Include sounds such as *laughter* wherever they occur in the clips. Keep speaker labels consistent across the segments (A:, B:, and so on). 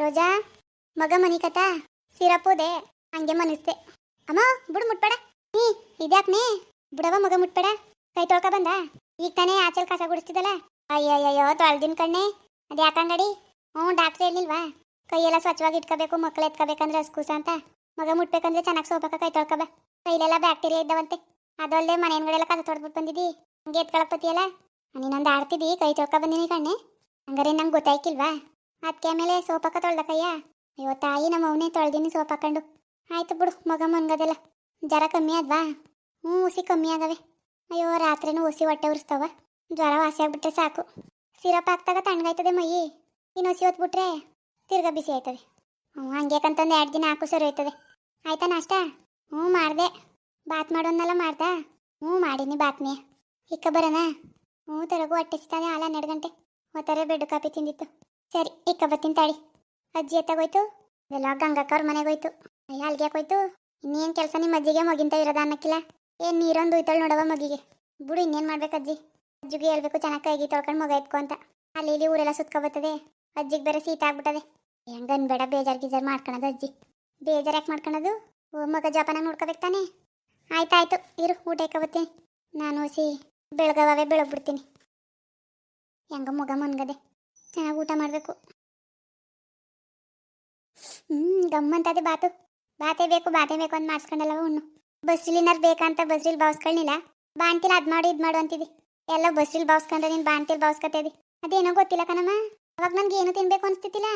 A: ರೋಜಾ, ಮಗ ಮನಿ ಕತ ಸಿರಪೋದೆ ಹಂಗೆ ಮನಿಸ್ತೆ. ಅಮ್ಮ, ಬಿಡು ಮುಟ್ಬೇಡ. ನೀ ಇದ್ಯಾಕ್ನೇ? ಬುಡವ ಮಗ ಮುಟ್ಬೇಡ. ಕೈ ತೊಳ್ಕ ಬಂದ? ಈಗ ತಾನೇ ಆಚಲ್ ಕಸ ಗುಡಿಸ್ತಿದ್ದಲ್ಲ ಅಯ್ಯೋ ತೊಳ್ದಿನ ಕಣ್ಣೆ. ಅದು ಯಾಕಂಗಡಿ ಹ್ಞೂ, ಡಾಕ್ಟ್ರ್ ಹೇಳಿಲ್ವಾ ಕೈಯೆಲ್ಲ ಸ್ವಚ್ಛವಾಗಿ ಇಟ್ಕೋಬೇಕು, ಮಕ್ಳು ಎತ್ಕೋಬೇಕಂದ್ರೆ ಅಸ್ಕೂಸ ಅಂತ. ಮಗ ಮುಟ್ಬೇಕಂದ್ರೆ ಚೆನ್ನಾಗಿ ಸೋಪಕ್ಕ ಕೈ ತೊಳ್ಕೊಬ ಕೈಲೆಲ್ಲ ಬ್ಯಾಕ್ಟೀರಿಯಾ ಇದ್ದಾವಂತೆ. ಅದಲ್ಲದೆ ಮನೆ ಹಿಂದ್ಗಡೆ ಕಸ ತೊಡ್ಬಿಟ್ಟು ಬಂದಿದ್ದಿ ಹಂಗೆ ಎತ್ಕೊಳಕ್ ಪತಿಯಲ್ಲ ನೀನೊಂದು ಆಡ್ತಿದ್ದಿ ಕೈ ತೊಳ್ಕೊ ಬಂದಿನಿ ಕಣ್ಣೆ. ಹಂಗಾರೆ ನಂಗೆ ಗೊತ್ತಾಯ್ಕಿಲ್ವಾ? ಅದಕ್ಕೆ ಆಮೇಲೆ ಸೋಪಕ್ಕ ತೊಳ್ದ ಕಯ್ಯ ಅಯ್ಯೋ ತಾಯಿ, ನಮ್ಮ ಅವನೇ ತೊಳ್ದಿನಿ ಸೋಪ್ ಹಾಕೊಂಡು. ಆಯ್ತು ಬಿಡು, ಮಗ ಮನ್ಗದೆಲ್ಲ. ಜ್ವರ ಕಮ್ಮಿ ಆದ್ವಾ? ಹ್ಞೂ ಉಸಿ ಕಮ್ಮಿ ಆಗವೆ ಅಯ್ಯೋ, ರಾತ್ರಿನೂ ಉಸಿ ಹೊಟ್ಟೆ ಉರಿಸ್ತಾವ. ಜ್ವರ ವಾಸಿ ಆಗ್ಬಿಟ್ರೆ ಸಾಕು. ಸಿರಪ್ ಹಾಕ್ದಾಗ ತಣ್ಣಗಾಯ್ತದೆ ಮೈ. ಇನ್ನು ಉಸಿ ಹೊತ್ಬಿಟ್ರೆ ತಿರ್ಗಾ ಬಿಸಿ ಆಯ್ತದೆ. ಹ್ಞೂ ಹಂಗ್ಯಾಕಂತಂದು ಎರಡು ದಿನ ಹಾಕು ಸರಿ ಹೋಯ್ತದೆ. ಆಯ್ತಾ ನಾಷ್ಟ? ಹ್ಞೂ, ಮಾಡಿದೆ. ಬಾತ್ ಮಾಡೋನ್ನೆಲ್ಲ ಮಾಡ್ದಾ? ಹ್ಞೂ, ಮಾಡೀನಿ ಬಾತ್ಮಿ. ಇಕ್ಕ ಬರೋಣ ಹ್ಞೂ, ತರಗು ಹೊಟ್ಟೆ ಸಿಗ್ತಾನೆ ಆಲ ಹನ್ನೆರಡು ಗಂಟೆ. ಒತ್ತಾರೆ ಬೆಡ್ ಕಾಪಿ ತಿಂದಿತ್ತು. ಸರಿ ಈಗ ಬತ್ತೀನಿ ತಾಳಿ. ಅಜ್ಜಿ ಎತ್ತಾಗೋಯ್ತು, ಇದೆಲ್ಲ ಗಂಗಕ್ಕವ್ರ ಮನೆಗೆ ಹೋಯ್ತು ಅಯ್ಯ ಅಲ್ಗೆ ಹೋಯ್ತು ಇನ್ನೇನು ಕೆಲಸ ನಿಮ್ಮ ಅಜ್ಜಿಗೆ ಮಗಿಂತ ಇರೋದ ಅನ್ನಕ್ಕಿಲ್ಲ. ಏನು ನೀರೊಂದು ಉಯ್ತಾಳೆ ನೋಡವ ಮಗಿಗೆ. ಬಿಡು, ಇನ್ನೇನು ಮಾಡ್ಬೇಕು ಅಜ್ಜಿ? ಅಜ್ಜಿಗೆ ಹೇಳ್ಬೇಕು, ಚೆನ್ನಾಗಿ ಕೈಗೆ ತೊಳ್ಕೊಂಡು ಮಗ ಎತ್ಕೊ ಅಂತ. ಅಲ್ಲಿ ಇಲ್ಲಿ ಊರೆಲ್ಲ ಸುತ್ಕೊ ಬರ್ತದೆ. ಅಜ್ಜಿಗೆ ಬೇರೆ ಶೀತ ಆಗ್ಬಿಟ್ಟದೆ. ಹೆಂಗೆ ಬೇಡ, ಬೇಜಾರು ಗೀಜಾರು ಮಾಡ್ಕೊಳೋದು ಅಜ್ಜಿ. ಬೇಜಾರು ಯಾಕೆ ಮಾಡ್ಕೊಳೋದು ಮಗ ಜೋಪಾನ ನೋಡ್ಕೋಬೇಕು ತಾನೇ? ಆಯ್ತಾಯ್ತು, ಇರು, ಊಟ ಹಾಕೋಬತ್ತೀನಿ ನಾನು ಸಿ ಬೆಳಗವೇ ಬೆಳಗ್ಬಿಡ್ತೀನಿ. ಹೆಂಗ ಮಗ ಮನ್ಗದೆ ಚೆನ್ನಾಗಿ ಊಟ ಮಾಡಬೇಕು. ಹ್ಞೂ ಗಮ್ಮಂತದೆ ಬಾತು. ಬಾತೇ ಬೇಕು ಬಾತೇ ಬೇಕು ಅಂತ ಮಾಡಿಸ್ಕೊಂಡಲ್ಲ ಉಣ್ಣು ಬಸ್ರಿಲಿನಾರು ಬೇಕಂತ ಬಸ್ರಿಲ್ ಬಾವ್ಸ್ಕೊಳ್ನಿಲ್ಲ ಬಾಂತಿಲ್ ಅದ್ ಮಾಡು, ಇದು ಮಾಡು ಅಂತಿದ್ದಿ. ಎಲ್ಲ ಬಸ್ರಿಲ್ ಬಾವ್ಸ್ಕೊಂಡ್ರೆ ನೀನು ಬಾಂತಿಲ್ ಬಾವ್ಸ್ಕೊತಿದ್ದಿ ಅದೇನೋ ಗೊತ್ತಿಲ್ಲ ಕಣಮ್ಮ. ಅವಾಗ ನನ್ಗೆ ಏನು ತಿನ್ಬೇಕು ಅನ್ಸ್ತಿತ್ತಿಲ್ಲ.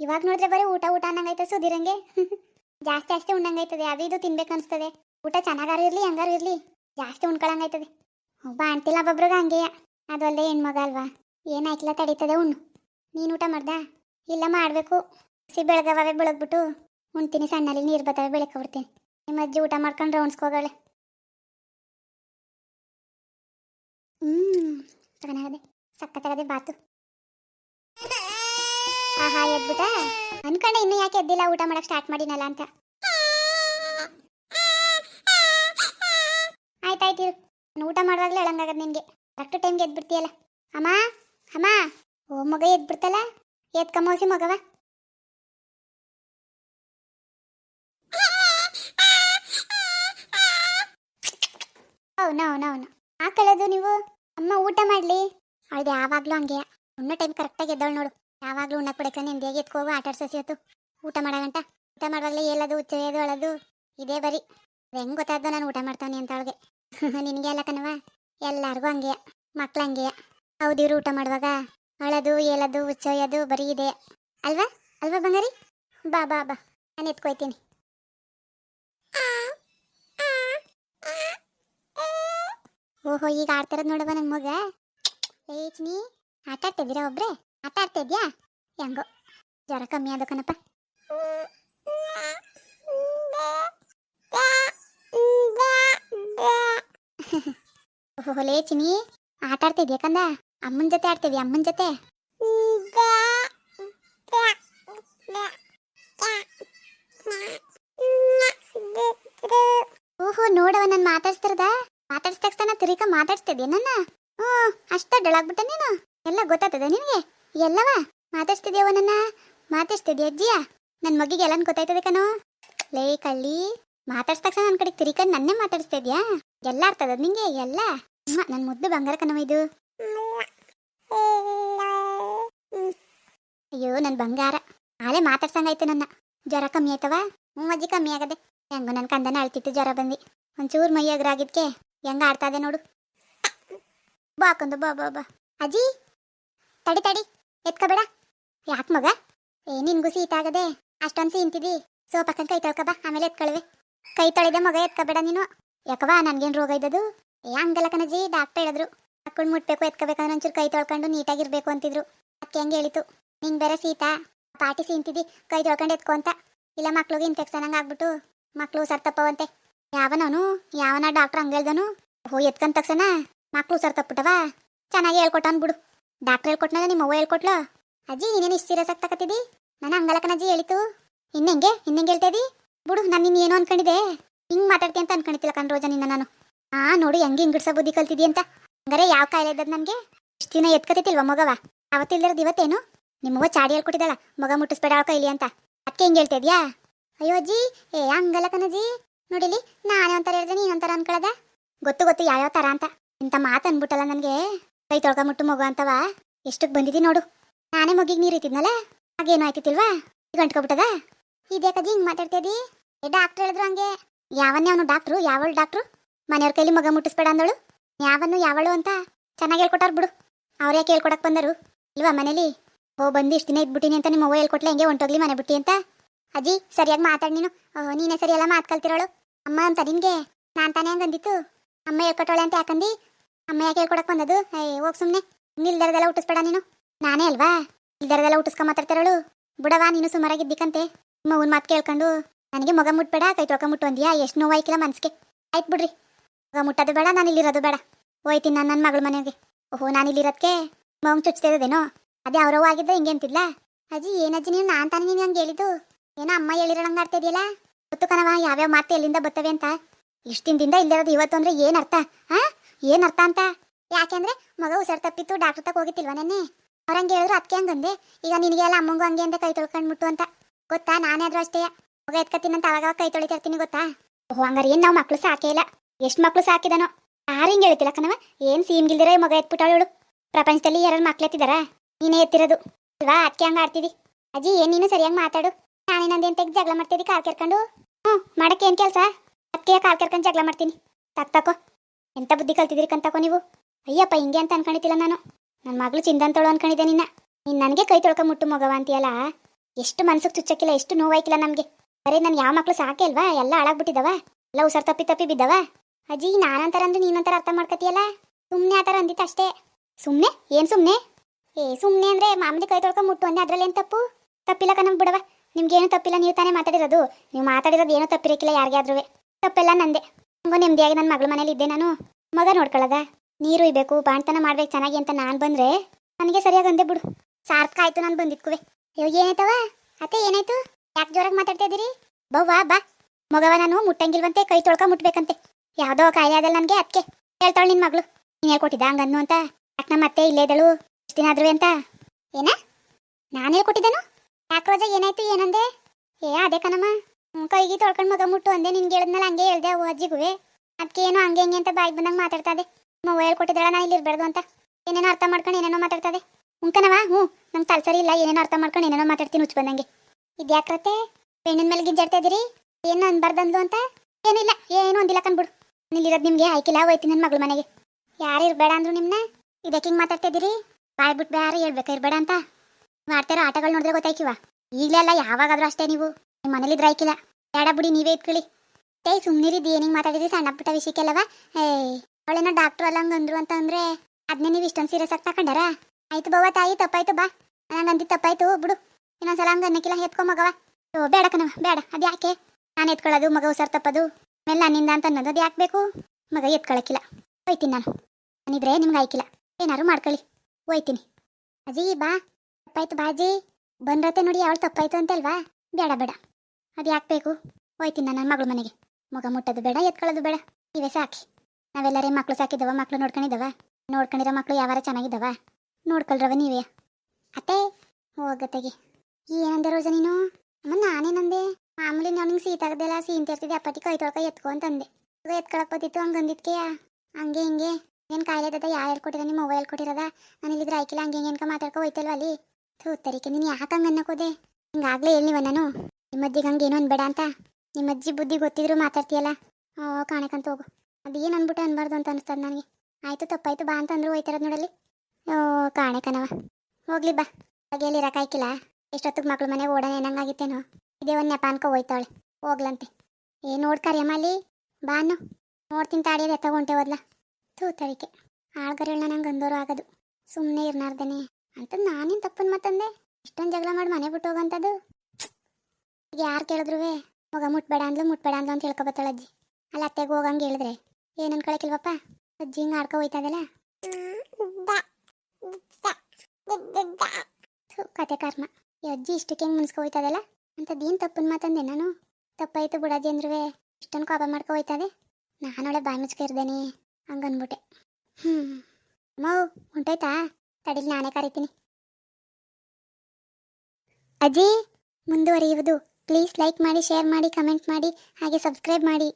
A: ಇವಾಗ ನೋಡಿದ್ರೆ ಬರೀ ಊಟ ಊಟ ಅನ್ನಂಗೈತೆ ಸುದಿರಂಗೆ *laughs* ಜಾಸ್ತಿ ಜಾಸ್ತಿ ಉಣ್ಣಂಗೈತದೆ ಅದು ಇದು ತಿನ್ಬೇಕು ಅನಿಸ್ತದೆ. ಊಟ ಚೆನ್ನಾಗಾರು ಇರಲಿ, ಹೆಂಗಾರು ಇರಲಿ. ಜಾಸ್ತಿ ಉಣ್ಕೊಳಂಗೈತದೆ ಬಾಣ್ತಿಲ್ಲ ಒಬ್ಬೊಬ್ರಿಗೆ ಹಂಗೆಯ. ಅಲ್ಲದೆ ಹೆಣ್ಮಗ ಅಲ್ವಾ. ಏನಾಯ್ತಿಲ್ಲ ತಡೀತದೆ ಉಣ್ಣು ನೀನು ಊಟ ಮಾಡ್ದ? ಇಲ್ಲ, ಮಾಡಬೇಕು. ಸಿ ಬೆಳಗವೇ ಬೆಳಗ್ಬಿಟ್ಟು ಉಣ್ತೀನಿ. ಸಣ್ಣಲ್ಲಿ ನೀರು ಬರ್ತವೆ ಬೆಳಕೊಬಿಡ್ತೀನಿ ನಿಮ್ಮ ಅಜ್ಜಿ ಊಟ ಮಾಡ್ಕೊಂಡು ರೌಂಡ್ಸ್ಕೋಗಳೆ ಹ್ಞೂ ಚೆನ್ನಾಗದೆ ಸಕ್ಕತ್ತಾಗದೆ ಬಾತು. ಆಹಾ ಎದ್ಬಿಟ ಅನ್ಕೊಂಡೆ ಇನ್ನು ಯಾಕೆ ಎದ್ದಿಲ್ಲ? ಊಟ ಮಾಡಕ್ ಸ್ಟಾರ್ಟ್ ಮಾಡಿನಲ್ಲ ಅಂತ. ಆಯ್ತಾಯ್ತಿರು ಊಟ ಮಾಡುವಾಗಲೇ ಹೇಳಂಗಾಗದು ನಿನಗೆ. ಕರೆಕ್ಟ್ ಟೈಮ್ಗೆ ಎದ್ಬಿಡ್ತೀಯಲ್ಲ. ಅಮ್ಮ ಅಮ್ಮ. ಓ, ಮಗ ಎದ್ಬಿಡ್ತಲ್ಲ ಎತ್ಕಮ್ಮೋಸಿ ಮಗವ. ಅವನ ಅವನ ಹಾಕಳೋದು ನೀವು ಅಮ್ಮ ಊಟ ಮಾಡ್ಲಿ. ಅವಳ್ದು ಯಾವಾಗ್ಲೂ ಹಂಗೆ. ಉಣ್ಣೋ ಟೈಮ್ ಕರೆಕ್ಟಾಗಿ ಎದ್ದಳು ನೋಡು. ಯಾವಾಗ್ಲೂ ಉಣ್ಣಕ್ ಬಿಡಕ್ಕೆ ಹಿಂದಿಯಾಗಿ ಎತ್ಕೋಗು, ಆಟ ಆಡ್ಸೋಸಿ ಹೊತ್ತು ಊಟ ಮಾಡಗಂಟ ಊಟ ಮಾಡುವಾಗಲೇ ಎಲ್ಲದು ಉಚ್ಚೆಯೋದು ಅಳದು. ಇದೇ ಬರಿ. ಹೆಂಗೆ ಗೊತ್ತಾದ್ದು ನಾನು ಊಟ ಮಾಡ್ತಾನೆ ಅಂತ ಅವಳಿಗೆ. *laughs* ನಿನಗೆ ಅಲ್ಲ ಕಣವ ಎಲ್ಲರಿಗೂ ಹಂಗೆಯ ಮಕ್ಳು ಹಂಗೆಯ ಹೌದಿವ್ರು ಊಟ ಮಾಡುವಾಗ ಅಳದು, ಏಲದು, ಉಚ್ಚೋಯೋದು ಬರೀ ಇದೆ. ಅಲ್ವಾ? ಅಲ್ವಾ ಬಂಗಾರಿ? ಬಾ ಬಾ ಬಾ. ನಾನು ಎತ್ಕೊಯ್ತೀನಿ. ಓಹೋ, ಈಗ ಆಡ್ತಿರೋದು ನೋಡವ ನನ್ನ ಮಗ. ಏಚ್ನಿ ಆಟ ಆಡ್ತಿದ್ದೀರಾ ಒಬ್ರೆ? ಆಟ ಆಡ್ತಾ ಇದ್ಯಾ? ಹೆಂಗೋ, ಜ್ವರ ಕಮ್ಮಿ ಆದ ಕಣಪ್ಪ. *laughs* ಓಹೋ ಲೇಚಿನಿ ಆಟ ಆಡ್ತಿದ್ಯಾ ಕಂದ? ಅಮ್ಮನ ಜೊತೆ ಆಡ್ತೀವಿ ಅಮ್ಮನ ಜೊತೆ. ಓಹೋ ನೋಡವ ನಾನು ಮಾತಾಡ್ಸ್ತಿರದ? ಮಾತಾಡ್ಸ್ ತಕ್ಷಣ ತಿರಿಕ ಮಾತಾಡ್ಸ್ತಿದ್ಯಾ ನನ್ನ? ಹ್ಞೂ ಅಷ್ಟ ಡಳಾಗ್ಬಿಟ್ಟ ನೀನು. ಎಲ್ಲ ಗೊತ್ತಾಗ್ತದ ನಿನಗೆ? ಎಲ್ಲವ? ಮಾತಾಡ್ಸ್ತಿದ್ಯಾವ ನನ್ನ? ಮಾತಾಡ್ಸ್ತಿದ್ಯಾ ಅಜ್ಜಿಯ? ನನ್ನ ಮಗಿಗೆ ಎಲ್ಲ ಗೊತ್ತಾಯ್ತದೆ ಕಣೋ. ಲೇ ಕಳ್ಳಿ. ಮಾತಾಡ್ಸ್ ತಕ್ಷಣ ನನ್ನ ಕಡೆ ತಿರಿಕ ನನ್ನೇ ಮಾತಾಡಿಸ್ತಿದ್ಯಾ? ಎಲ್ಲ ಅರ್ಥದ ನಿಂಗೆ? ಎಲ್ಲ? ನನ್ನ ಮುದ್ದು ಬಂಗಾರ ಕಣವ ಇದು. ಅಯ್ಯೋ ನನ್ನ ಬಂಗಾರ. ಆಲೆ ಮಾತಾಡ್ಸಂಗಾಯ್ತು ನನ್ನ. ಜ್ವರ ಕಮ್ಮಿ ಆಯ್ತವ? ಹ್ಞೂ ಅಜ್ಜಿ ಕಮ್ಮಿ ಆಗದೆ. ಹೆಂಗೋ ನನ್ನ ಕಂದನ ಅಳ್ತಿತ್ತು ಜ್ವರ ಬಂದು. ಒಂಚೂರು ಮೈ ಅಗ್ರಾಗಿದ್ಕೆ ಹೆಂಗ ಆಡ್ತಾ ಇದೆ ನೋಡು. ಬಾ ಕಂದು, ಬಾ ಬಾ ಬಾ. ಅಜ್ಜಿ, ತಡಿ ತಡಿ. ಎತ್ಕೋಬೇಡ. ಯಾಕೆ ಮಗ? ಏ, ನಿನ್ಗೂ ಸೀತ ಆಗದೆ. ಅಷ್ಟೊಂದು ಸೀಂತಿದಿ ಸೋಪಕ್ಕಂಗೆ ಕೈ ತೊಳ್ಕೊ ಬಾ. ಆಮೇಲೆ ಎತ್ಕೊಳ್ವೆ. ಕೈ ತೊಳೆದೆ ಮಗ, ಎತ್ಕೋಬೇಡ ನೀನು. ಯಾಕವಾ ನನ್ಗೇನು ರೋಗ ಇದ್ದದು? ಏ, ಹಂಗಲ್ಲ ಕಣಜ್ಜಿ. ಡಾಕ್ಟರ್ ಹೇಳಿದ್ರು. ಮಕ್ಕಳು ಮುಟ್ಬೇಕು ಎತ್ಕೋಬೇಕಂದ್ರೆ ಒಂಚೂರು ಕೈ ತೊಳ್ಕೊಂಡು ನೀಟಾಗಿರ್ಬೇಕು ಅಂತಿದ್ರು. ಅದಕ್ಕೆ ಹೆಂಗೆ ಹೇಳಿತು. ನಿಂಗೆ ಬೇರೆ ಸೀತಾ? ಪಾಟಿ ಸೀಂತಿದ್ದಿ ಕೈ ತೊಳ್ಕೊಂಡು ಎತ್ಕೋ ಅಂತ. ಇಲ್ಲ, ಮಕ್ಳಿಗೆ ಇನ್ಫೆಕ್ಷನ್ ಹಂಗೆ ಆಗ್ಬಿಟ್ಟು. ಮಕ್ಕಳು ಸರ್ತಪ್ಪವಂತೆ ಯಾವನವನು? ಯಾವನ ಡಾಕ್ಟ್ರ್ ಹಂಗೆ ಹೇಳ್ದನು ಹೋ ಎತ್ಕೊಂಡ ತಕ್ಷಣ ಮಕ್ಳು ಸರ್ ತಪ್ಪಿಟ್ಟವ ಚೆನ್ನಾಗಿ ಹೇಳ್ಕೊಟ್ಟವನ್ ಬಿಡು. ಡಾಕ್ಟರ್ ಹೇಳ್ಕೊಟ್ನಲ್ಲ ನಿಮ್ಮ ಅವ್ವ ಹೇಳ್ಕೊಟ್ಲು? ಅಜ್ಜಿ, ನೀನೇನು ಇಷ್ಟು ಸೀರಿಯಸ್ ಆಗಿ ತಕತಿದಿ ನಾನು ಹಂಗಲಕನ ಅಜ್ಜಿ ಹೇಳಿತು. ಇನ್ನೆಂಗೆ ಇನ್ನೆಂಗೆ ಹೇಳ್ತಾ ಇದಿ? ಬಿಡು, ನಾನು ಏನು ಅನ್ಕೊಂಡಿದ್ದೆ. ಹಿಂಗೆ ಮಾತಾಡ್ತಿ ಅಂತ ಅನ್ಕೊಂಡಿದ್ದಿಲ್ಲ ಕಣ್ ರೋಜ ನಿನ್ನ ನಾನು. ಆ, ನೋಡು, ಹೆಂಗೆ ಹಿಂಗಿಡ್ಸೋ ಬುದ್ಧಿ ಕಲ್ತಿದಿ ಅಂತ. ಹಂಗಾರೆ ಯಾವ ಕಾಯಿಲೆ ಇದ್ದದ್ ನನಗೆ? ಇಷ್ಟು ದಿನ ಎತ್ಕತಿಲ್ವ ಮಗವ? ಅವತ್ತಿಲ್ದಿರೋದು ಇವತ್ತೇನು? ನಿಮ್ಮವ್ವ ಚಾಡಿ ಹೇಳ್ಕೊಟ್ಟಿದ್ದಾಳ, ಮಗ ಮುಟ್ಟಿಸ್ಬೇಡ ಅವಳ ಕೈಲಿ ಅಂತ. ಅದಕ್ಕೆ ಹಿಂಗೆ ಹೇಳ್ತಿದ್ಯಾ ಅಯ್ಯೋ ಅಜ್ಜಿ, ಏ ಹಂಗಲ್ಲ ಕಣಜ್ಜಿ. ನೋಡಿಲಿ ನಾನೇ ಒಂಥರ ಹೇಳಿದ್ರೆ ನೀನು ಒಂಥರ ಅನ್ಕೊಳದ? ಗೊತ್ತು ಗೊತ್ತು ಯಾವ್ಯಾವ ಥರ ಅಂತ. ಇಂಥ ಮಾತು ಅಂದ್ಬಿಟ್ಟಲ್ಲ ನನಗೆ. ಕೈ ತೊಳ್ಕೊಂಬಿಟ್ಟು ಮಗು ಅಂತವ. ಎಷ್ಟಕ್ಕೆ ಬಂದಿದ್ದೀನಿ ನೋಡು. ನಾನೇ ಮಗಿಗೆ ನೀರು ಇತ್ತಿದ್ನಲ್ಲ ಹಾಗೇನು ಆಯ್ತಿತ್ತಿಲ್ವಾ? ಈಗ ಅಂಟ್ಕೊಬಿಟ್ಟದ? ಇದ್ಯಾಕಜ್ಜಿ ಹಿಂಗೆ ಮಾತಾಡ್ತಿದ್ದಿ ಏ, ಡಾಕ್ಟ್ರ್ ಹೇಳಿದ್ರು ಹಂಗೆ. ಯಾವನ್ನೇ ಅವನು ಡಾಕ್ಟ್ರು, ಯಾವಳು ಡಾಕ್ಟ್ರು? ಮನೆಯವ್ರ ಕೈಲಿ ಮಗ ಮುಟ್ಟಿಸ್ಬೇಡ ಅಂದಳು. ಯಾವನ್ನು ಯಾವಳು ಅಂತ ಚೆನ್ನಾಗಿ ಹೇಳ್ಕೊಟ್ಟಾರ ಬಿಡು. ಅವ್ರು ಯಾಕೆ ಹೇಳ್ಕೊಡಕ್ ಬಂದರು? ಇಲ್ವಾ ಮನೇಲಿ? ಓ ಬಂದು ಇಷ್ಟು ದಿನ ಇದ್ಬಿಟ್ಟಿನಿ ಅಂತ ನಿಮ್ಮ ಅವ್ವ ಹೇಳ್ಕೊಟ್ಲೆ ಹೆಂಗೆ ಹೊಂಟೋಗ್ಲಿ ಮನೆ ಬಿಟ್ಟಿ ಅಂತ? ಅಜ್ಜಿ, ಸರಿಯಾಗಿ ಮಾತಾಡ್ ನೀನು. ಓಹ್ ನೀನೇ ಸರಿ ಎಲ್ಲ ಮಾತು ಕಲ್ತಿರೋಳು. ಅಮ್ಮ ಅಂತ ನಿನ್ಗೆ? ನಾನು ತಾನೇ ಹಂಗೆ ಅಂದಿತ್ತು? ಅಮ್ಮ ಹೇಳ್ಕೊಟ್ಟೋಳೆ ಅಂತ ಯಾಕಂದಿ ಅಮ್ಮ ಯಾಕೆ ಹೇಳ್ಕೊಡಕ್ ಬಂದದು ಏ, ಹೋಗ್ ಸುಮ್ಮನೆ ನಿಲ್ದರದೆಲ್ಲ ಹುಟ್ಟಿಸ್ಬೇಡ ನೀನು. ನಾನೇ ಅಲ್ವಾ? ಇಲ್ದರದೆಲ್ಲ ಹುಟ್ಟಿಸ್ಕೊಂಡ್ ಮಾತಾಡ್ತಿರೋಳು. ಬಿಡವಾ ನೀನು ಸುಮಾರಾಗಿದ್ದಿಕ್ಕಂತೆ ಮಗುನ್ ಮಾತು ಕೇಳ್ಕೊಂಡು ನನಗೆ ಮೊಗ ಮುಟ್ಬೇಡ, ಕೈ ತೊಳ್ಕೊಂಬಿಟ್ಟು ಅಂದ್ಯಾ ಎಷ್ಟು ನೋವಾಯ್ಕಿಲ್ಲ ಮನಸ್ಸಿಗೆ ಆಯ್ತು ಬಿಡ್ರಿ. ಮಗ ಮುಟ್ಟೋದು ಬೇಡ ನಾನು ಇಲ್ಲಿರೋದು ಬೇಡ. ಹೋಯ್ತೀನಿ ನಾನು ನನ್ನ ಮಗಳ ಮನೆಗೆ. ಓಹೋ ನಾನು ಇಲ್ಲಿರೋದಕ್ಕೆ ಮೌಂಗ್ ಚುಚ್ತಾ ಇರೋದೇನೋ ಅದೇ ಅವ್ರವ್ ಆಗಿದ್ದು ಹಿಂಗೆ ಅಂತಿದ್ಲ? ಅಜ್ಜಿ, ಏನಜ್ಜಿ ನೀನು ನಾನು ತಾನೇ ನೀನು ಹಂಗೆ ಹೇಳಿದ್ದು? ಏನೋ ಅಮ್ಮ ಹೇಳಿರೋಣಂಗೆ ಅರ್ಥ ಇದೆಯಲ್ಲ? ಗೊತ್ತು ಕಣವ ಯಾವ್ಯಾವ ಮಾತು ಎಲ್ಲಿಂದ ಬರ್ತವೆ ಅಂತ? ಇಷ್ಟು ದಿನದಿಂದ ಇಲ್ಲಿರೋದು ಇವತ್ತು ಅಂದ್ರೆ ಏನು ಅರ್ಥ? ಹಾ ಏನು ಅರ್ಥ ಅಂತ? ಯಾಕೆಂದ್ರೆ ಮಗ ಹುಷಾರು ತಪ್ಪಿತ್ತು ಡಾಕ್ಟರ್ ತಕ್ಕ ಹೋಗಿತ್ತಿಲ್ವ ನೆನ್ನೆ? ಹಂಗೆ ಹೇಳಿದ್ರು ಅದಕ್ಕೆ ಹಂಗಂದೆ ಈಗ ನಿನಗೆ ಎಲ್ಲ ಅಮ್ಮಂಗೂ ಹಂಗೆ ಅಂತ ಕೈ ತೊಳ್ಕೊಂಡ್ಬಿಟ್ಟು ಅಂತ. ಗೊತ್ತಾ? ನಾನೇ ಆದ್ರೂ ಅಷ್ಟೇ. ಮಗ ಎತ್ಕತ್ತೀನಂತ ಅವಾಗ ಅವಾಗ ಕೈ ತೊಳಿತಾ ಇರ್ತೀನಿ ಗೊತ್ತಾ? ಓಹೋ, ಹಂಗಾರೆ ಏನು ನಾವು ಮಕ್ಕಳು ಸಾಕೇ ಇಲ್ಲ. ಎಷ್ಟು ಮಕ್ಳು ಸಾಕಿದಾನೋ. ಯಾರು ಹಿಂಗೆ ಹೇಳ್ತಿಲ್ಲ ಕಣವ ಏನು ಸೀಮ್ಗಿಲ್ದಿರ ಮಗ ಎತ್ಬಿಟ್ಟಾಳು ಪ್ರಪಂಚದಲ್ಲಿ ಯಾರು ಮಕ್ಳು ಎತ್ತಿದಾರ? ನೀನೇ ಎತ್ತಿರೋದು. ಅಲ್ವಾ ಅಕ್ಕಿ ಹಂಗೆ ಆಡ್ತಿದಿ. ಅಜ್ಜಿ, ಏನ್ ನೀನು ಸರಿಯಾಗಿ ಮಾತಾಡು. ನಾನೇನಂದೆ ತೆಗ್ದು ಜಗಳ ಮಾಡ್ತಿದ್ದಿ ಕಾಲ್ ಕೇರ್ಕೊಂಡು? ಹ್ಞೂ, ಮಾಡಕ್ಕೆ ಏನು ಕೆಲಸ? ಅದಕ್ಕೆ ಕಾಲ್ ಕೆರ್ಕೊಂಡು ಜಗಳ ಮಾಡ್ತೀನಿ. ತಕ್ ತಕೋ. ಎಂತ ಬುದ್ಧಿ ಕಲ್ತಿದ್ರಿ ಕಂತಕೋ ನೀವು? ಅಯ್ಯಪ್ಪ, ಹಿಂಗೆ ಅಂತ ಅನ್ಕೊಂಡಿದ್ದಿಲ್ಲ ನಾನು. ನನ್ನ ಮಗಳು ಚಿಂದಂತಳು ಅನ್ಕೊಂಡಿದ್ದೆ ನಿನ್ನ. ನೀನು ನನಗೆ ಕೈ ತೊಳ್ಕೊ ಮುಟ್ಟು ಮಗವ ಅಂತೀಯಲ್ಲ? ಎಷ್ಟು ಮನ್ಸಿಗೆ ಚುಚ್ಚಕ್ಕಿಲ್ಲ, ಎಷ್ಟು ನೋವಾಯ್ಕಿಲ್ಲ ನಮಗೆ. ಬರೀ, ನಾನು ಯಾವ ಮಕ್ಳು ಸಾಕೆ ಅಲ್ವಾ ಎಲ್ಲ ಹಾಳಾಗ್ಬಿಟ್ಟಿದವ? ಎಲ್ಲ ಉಸರ್ ತಪ್ಪಿ ತಪ್ಪಿ ಬಿದ್ದವ? ಅಜ್ಜಿ ನಾನಂತರ ಅಂದ್ರೆ ನೀನಂತರ ಅರ್ಥ ಮಾಡ್ಕತಿಯಲ್ಲ? ಸುಮ್ಮನೆ ಆತರ ಅಂದಿತ್ತು ಅಷ್ಟೇ. ಸುಮ್ಮನೆ ಏನು ಸುಮ್ಮನೆ ಏ ಸುಮ್ಮನೆ ಅಂದ್ರೆ ಮಾಮೂಲಿ ಕೈ ತೊಳ್ಕೊಂಡ್ ಮುಟ್ಟು ಅಂದೆ, ಅದ್ರಲ್ಲಿ ಏನು ತಪ್ಪು? ತಪ್ಪಿಲ್ಲ ಕಣಮ್ ಬಿಡವ ನಿಮ್ಗೇನು ತಪ್ಪಿಲ್ಲ, ನೀವು ತಾನೇ ಮಾತಾಡಿರೋದು. ನೀವು ಮಾತಾಡಿರೋದು ಏನೂ ತಪ್ಪಿರಕ್ಕಿಲ್ಲ ಯಾರಿಗಾದ್ರೂ ತಪ್ಪೆಲ್ಲ ನಂದೆ. ಹಂಗೋ ನೆಮ್ಮದಿಯಾಗಿ ನನ್ನ ಮಗಳ ಮನೇಲಿ ಇದ್ದೆ ನಾನು. ಮಗ ನೋಡ್ಕೊಳ್ಳೋದ ನೀರು ಇಬೇಕು ಬಾಣ್ತನ ಮಾಡ್ಬೇಕು, ಚೆನ್ನಾಗಿ ಅಂತ ನಾನು ಬಂದ್ರೆ ನನಗೆ ಸರಿಯಾಗಿ ಅಂದೆ ಬಿಡು. ಸಾರ್ಥಕ ಆಯ್ತು ನಾನು ಬಂದಿದ್ಕುವೆ. ಅಯ್ಯೋ ಏನಾಯ್ತವ ಅತ್ತೆ, ಏನಾಯ್ತು? ಯಾಕೆ ಜೋರಾಗಿ ಮಾತಾಡ್ತಾ ಇದ್ದೀರಿ? ಬವ್ವಾ ಬಾ. ಮಗವ ನಾನು ಮುಟ್ಟಂಗಿಲ್ವಂತೆ, ಕೈ ತೊಳ್ಕ ಮುಟ್ಬೇಕಂತೆ. ಯಾವುದೋ ಕಾಯಿಲೆ ಅದಲ್ಲ ನನಗೆ ಅದಕ್ಕೆ ಹೇಳ್ತಾಳೆ ನಿನ್ನ ಮಗಳು. ನೀನು ಹೇಳ್ಕೊಟ್ಟಿದ್ದ ಹಂಗನ್ನು ಅಂತ. ಯಾಕೆ ನಮ್ಮ ಅತ್ತೆ ಇಲ್ಲೇ ಇದ್ದಳು? ಇಷ್ಟು ದಿನ ಆದ್ರೂ ಅಂತ. ಏನ? ನಾನು ಹೇಳ್ಕೊಟ್ಟಿದ್ದನು? ಯಾಕೆ ರೋಜ, ಏನಾಯ್ತು, ಏನಂದೆ? ಏ, ಅದೇ ಕಣಮ್ಮ. ಕೈಗೆ ತೊಳ್ಕೊಂಡು ಮಗ ಮುಟ್ಟು ಅಂದೆ. ನಿನ್ಗೆ ಹೇಳಿದ್ನಲ್ಲ, ಹಂಗೆ ಹೇಳ್ದೆ ಓ ಅಜ್ಜಿಗುವೆ. ಅದಕ್ಕೆ ಏನೋ ಹಂಗೆ ಹಿಂಗೆ ಅಂತ ಬಾಯಿಗೆ ಬಂದಂಗೆ ಮಾತಾಡ್ತಾ ಇದೆ. ಮಗ ಹೇಳ್ಕೊಟ್ಟಿದ್ದಾಳ ನಾನು ಇಲ್ಲಿ ಇರಬಾರ್ದು ಅಂತ. ಏನೇನೋ ಅರ್ಥ ಮಾಡ್ಕೊಂಡು ಏನೇನೋ ಮಾತಾಡ್ತದೆ ಉಂಕನವಾ ಹ್ಞೂ. ನಂಗೆ ತಲ್ಸರಿ ಇಲ್ಲ, ಏನೇನೋ ಅರ್ಥ ಮಾಡ್ಕೊಂಡು ಏನೇನೋ ಮಾತಾಡ್ತೀನಿ ಹುಚ್ಚು ಬಂದಂಗೆ. ಇದ್ಯಾಕ್ರತೆ ಪೆಣ್ಣಿನ ಮೇಲೆ ಗಿಂಜಾಡ್ತಾ ಇದ್ದೀರಿ? ಏನು ಅನ್ಬಾರ್ದಂದ್ಲು ಅಂತ? ಏನಿಲ್ಲ ಏನು ಒಂದಿಲ್ಲ ಕಣ್ಬಿಡು. ಇಲ್ಲಿರೋದು ನಿಮಗೆ ಆಯ್ಕಿಲ್ಲ ಹೋಯ್ತೀನಿ ನನ್ನ ಮಗಳ ಮನೆಗೆ. ಯಾರು ಇರಬೇಡ ಅಂದ್ರು ನಿಮ್ಮನ್ನ ಇದಕ್ಕೆ ಹಿಂಗೆ ಮಾತಾಡ್ತಾ ಇದ್ದೀರಿ ಬಾಯ್ ಬಿಟ್ಟು ಬೇರೆ ಹೇಳ್ಬೇಕಾ ಇರಬೇಡ ಅಂತ? ಮಾಡ್ತಾರೋ ಆಟಗಳು ನೋಡಿದ್ರೆ ಗೊತ್ತಾಯ್ಕಿವ ಈಗಲೇ ಅಲ್ಲ, ಯಾವಾಗಾದರೂ ಅಷ್ಟೇ ನೀವು. ನಿಮ್ಮ ಮನೇಲಿದ್ರೆ ಆಯ್ಕಿಲ್ಲ. ಬೇಡ ಬಿಡಿ, ನೀವೇ ಇಟ್ಕೊಳ್ಳಿ ಏ ಸುಮ್ಮನಿರಿದ್ದು ಏನಿಗೆ ಮಾತಾಡಿದ್ರಿ ಸಣ್ಣ ಪುಟ್ಟ ವಿಷಯಕ್ಕೆಲ್ಲವ ಏಯ್, ಅವಳೇನೋ ಡಾಕ್ಟ್ರು ಅಲ್ಲ ಹಂಗಂದ್ರು ಅಂತ ಅದನ್ನೇ ನೀವು ಇಷ್ಟೊಂದು ಸೀರಿಯಸ್ ಆಗಿ ತಕೊಂಡಾರ? ಆಯ್ತು ಬವ್ವ, ತಾಯಿ, ತಪ್ಪಾಯ್ತು, ಬಾ. ನಾನು ಅಂದಿದ್ದು ತಪ್ಪಾಯ್ತು ಬಿಡು. ಇನ್ನೊಂದ್ಸಲ ಹಂಗೆ ಅನ್ನಕ್ಕಿಲ್ಲ, ಎತ್ಕೊ ಮಗವ. ಓ, ಬೇಡ ಕಣವ ಬೇಡ ಅದು ಯಾಕೆ ನಾನು ಎತ್ಕೊಳ್ಳೋದು ಮಗ ಸರ್ ತಪ್ಪದು. ಮೇಲೆ ನನ್ನಿಂದ ಅಂತ ಅನ್ನೋದು ಯಾಕೆ ಬೇಕು ಮಗ ಎತ್ಕೊಳಕ್ಕಿಲ್ಲ ಹೋಯ್ತೀನಿ ನಾನು. ನಾನಿದ್ರೆ ನಿಮ್ಗೆ ಆಯ್ಕಿಲ್ಲ ಏನಾರು ಮಾಡ್ಕೊಳ್ಳಿ. ಹೋಯ್ತೀನಿ. ಅಜಿ, ಬಾ. ತಪ್ಪಾಯ್ತು ಬಾಜಿ. ಬಂದ್ರತೆ ನೋಡಿ ಅವಳು ತಪ್ಪಾಯ್ತು ಅಂತಲ್ವಾ? ಬೇಡ ಬೇಡ. ಅದು ಯಾಕೆ ಬೇಕು ಹೋಯ್ತೀನಿ ನಾನು ನನ್ನ ಮಗಳು ಮನೆಗೆ. ಮಗ ಮುಟ್ಟೋದು ಬೇಡ, ಎತ್ಕೊಳ್ಳೋದು ಬೇಡ. ಇವೇ ಸಾಕಿ. ನಾವೆಲ್ಲರೇ ಮಕ್ಕಳು ಸಾಕಿದವ ಮಕ್ಕಳು ನೋಡ್ಕೊಂಡಿದ್ದವ? ನೋಡ್ಕೊಂಡಿರೋ ಮಕ್ಳು ಯಾವಾರ ಚೆನ್ನಾಗಿದ್ದವ? ನೋಡ್ಕೊಳ್ರವ ನೀವೇ. ಅತ್ತೆ ಹೋಗತ್ತೆಗೆ ಏನಂದೆ ರೋಜ ನೀನು? ಅಮ್ಮ, ನಾನೇನಂದೆ? ಮಾಮೂಲಿ ನಾವು ನಿಂಗೆ ಸೀನ್ ತರ್ತಿದ್ದೆ ಅಪ್ಪಟಿ ಕೈ ತೊಳ್ಕ ಎತ್ಕೊ ಅಂತಂದೆ ಇವಾಗ ಎತ್ಕೊಳಕ್ ಬತ್ತಿತ್ತು ಹಂಗೆ ಅಂದಿದ್ಕೆ. ಹಂಗೆ, ಹಿಂಗೆ. ಏನು ಕಾಯಿಲೆ ಅದ, ಯಾರು ಹೇಳ್ಕೊಟ್ಟಿರ ನಿಮ್ಮ ಮೊಬೈಲ್ ಕೊಟ್ಟಿರೋದ ನಾನು ಇಲ್ಲಿದ್ರೆ ಆಯ್ಕಿಲ್ಲ, ಹಂಗೆ, ಹಿಂಗೆ ಅನ್ಕ ಮಾತಾಡ್ಕೊ ಹೋಯ್ತಲ್ವ ಅಲ್ಲಿ? ತೂತರಿಕೆ ನೀನು ಯಾಕೆ ಹಂಗೆ ಅನ್ನಕೋದೆ ಹಿಂಗಾಗ್ಲೇ ಹೇಳಿವ ನಾನು. ನಿಮ್ಮ ಅಜ್ಜಿಗೆ ಹಂಗೆ ಏನೋ ಅನ್ಬೇಡ ಅಂತ. ನಿಮ್ಮ ಅಜ್ಜಿ ಬುದ್ಧಿ ಗೊತ್ತಿದ್ರು ಮಾತಾಡ್ತೀಯಲ್ಲ. ಓ ಕಾಣಕಂತ ಹೋಗು. ಅದು ಏನು ಅನ್ಬಿಟ್ಟು ಅನ್ಬಾರ್ದು ಅಂತ ಅನಿಸ್ತದೆ ನನಗೆ. ಆಯಿತು, ತಪ್ಪಾಯ್ತು, ಬಾ ಅಂತಂದ್ರು ಹೋಯ್ತಾರದ್ ನೋಡಲ್ಲಿ. ಓ ಕಾಣಕನವ ಹೋಗ್ಲಿ ಬಾ. ಹಾಗೆ ಇರಕ್ಕಾಯ್ಕಿಲ್ಲ ಎಷ್ಟೊತ್ತಿಗೆ ಮಕ್ಳು ಮನೆಗೆ ಓಡೋಣ ಏನಂಗಾಗಿತ್ತೇನೋ ಇದೇ ಒಂದು ಹೋಯ್ತಾಳೆ. ಹೋಗ್ಲಂತೆ. ಏ ನೋಡ್ಕರಿಯಮ್ಮ ಅಲ್ಲಿ ಬಾನು ನೋಡ್ತೀನಿ ತಾಡಿಯದೆ ಹೊಂಟೆ ಹೋದ್ಲ. ತೂತರಿಕೆ ಆಳ್ಗರೆಲ್ಲ ನಂಗೆ ಅಂದೋರು ಆಗದು. ಸುಮ್ಮನೆ ಇರ್ನಾರ್ದೇನೆ. ಅಂತ ನಾನೇನು ತಪ್ಪನ್ ಮತ್ತಂದೆ? ಇಷ್ಟೊಂದು ಜಗಳ ಮಾಡಿ ಮನೆ ಬಿಟ್ಟು ಹೋಗಂತದು ಈಗ ಯಾರು ಕೇಳಿದ್ರು ಮಗ ಮುಟ್ಬೇಡ ಅಂದ್ಲು ಮುಟ್ಬೇಡ ಅಂದ್ಲು ಅಂತ ಹೇಳ್ಕೊಬತ್ತಾಳ ಅಜ್ಜಿ ಅಲ್ಲ, ಅತ್ತೆಗೆ ಹೋಗಂಗೆ ಹೇಳಿದ್ರೆ. ಏನು ಅನ್ಕೊಳಕಿಲ್ವಪ್ಪ? ಅಜ್ಜಿ ಹಿಂಗೆ ಆಡ್ಕೊ ಹೋಯ್ತದಲ್ಲ? ಕತೆ ಕರ್ಮ. ಈ ಅಜ್ಜಿ ಇಷ್ಟಕ್ಕೆ ಹೆಂಗೆ ಮುನ್ಸ್ಕೊ ಹೋಯ್ತದಲ್ಲ? ಅಂಥದ್ದೇನು ತಪ್ಪನ್ ಮಾತಂದೆ ನಾನು? ತಪ್ಪಾಯ್ತು ಬಿಡಜ್ಜಿ ಅಂದ್ರೂ ಇಷ್ಟೊಂದು ಕೋಪ ಮಾಡ್ಕೊ ಹೋಯ್ತದೆ ನಾನೊಳೆ ಬಾಯಿ ಮುಚ್ಕ ಇರ್ದೇನಿ ಹಂಗನ್ಬಿಟ್ಟೆ. ಹ್ಞೂ ಮೌ ಹೊಂಟೋಯ್ತಾ ತಡಿಲಿ ನಾನೇ ಕರಿತೀನಿ. ಅಜ್ಜಿ ಮುಂದುವರಿಯುವುದು. ಪ್ಲೀಸ್ ಲೈಕ್ ಮಾಡಿ, ಶೇರ್ ಮಾಡಿ, ಕಮೆಂಟ್ ಮಾಡಿ, ಹಾಗೆ ಸಬ್ಸ್ಕ್ರೈಬ್ ಮಾಡಿ.